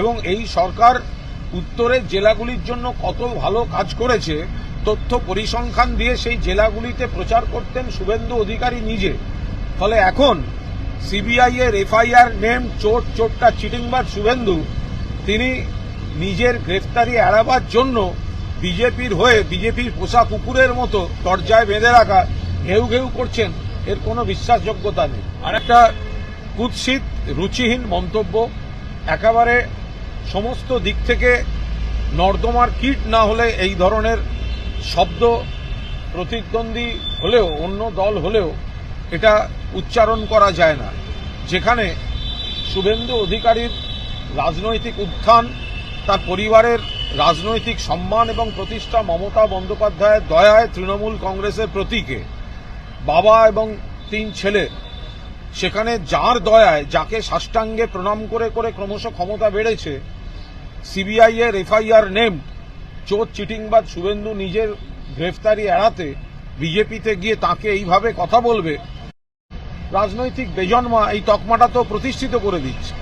এবং এই সরকার উত্তরের জেলাগুলির জন্য কত ভালো কাজ করেছে, তথ্য পরিসংখ্যান দিয়ে সেই জেলাগুলিতে প্রচার করতেন শুভেন্দু অধিকারী নিজে। ফলে এখন সিবিআই এর এফআইআর নেম চোট চোটটা চিটিংবাজ শুভেন্দু, তিনি নিজের গ্রেফতারি এড়াবার জন্য বিজেপির হয়ে বিজেপির পোষা কুকুরের মতো দরজায় বেঁধে রাখা ঘেউ ঘেউ করছেন, এর কোনো বিশ্বাসযোগ্যতা নেই। আর একটা কুৎসিত, রুচিহীন মন্তব্য, একেবারে সমস্ত দিক থেকে নর্দমার কিট না হলে এই ধরনের শব্দ প্রতিদ্বন্দ্বী হলেও, অন্য দল হলেও এটা উচ্চারণ করা যায় না। যেখানে শুভেন্দু অধিকারীর রাজনৈতিক উত্থান, তার পরিবারের রাজনৈতিক সম্মান এবং প্রতিষ্ঠা মমতা বন্দ্যোপাধ্যায়ের দয়ায় তৃণমূল কংগ্রেসের প্রতীকে বাবা এবং তিন ছেলে সেখানে যার দয়ায়, যাকে সাষ্টাঙ্গে প্রণাম করে করে ক্রমশ ক্ষমতা বেড়েছে সিবিআই এর এফআইআর নেম, চোর চিটিংবাদ শুভেন্দু নিজের গ্রেফতারি এড়াতে বিজেপিতে গিয়ে তাকে এইভাবে কথা বলবে। রাজনৈতিক বেজন্মা এই তকমাটা তো প্রতিষ্ঠিত করে দিচ্ছে।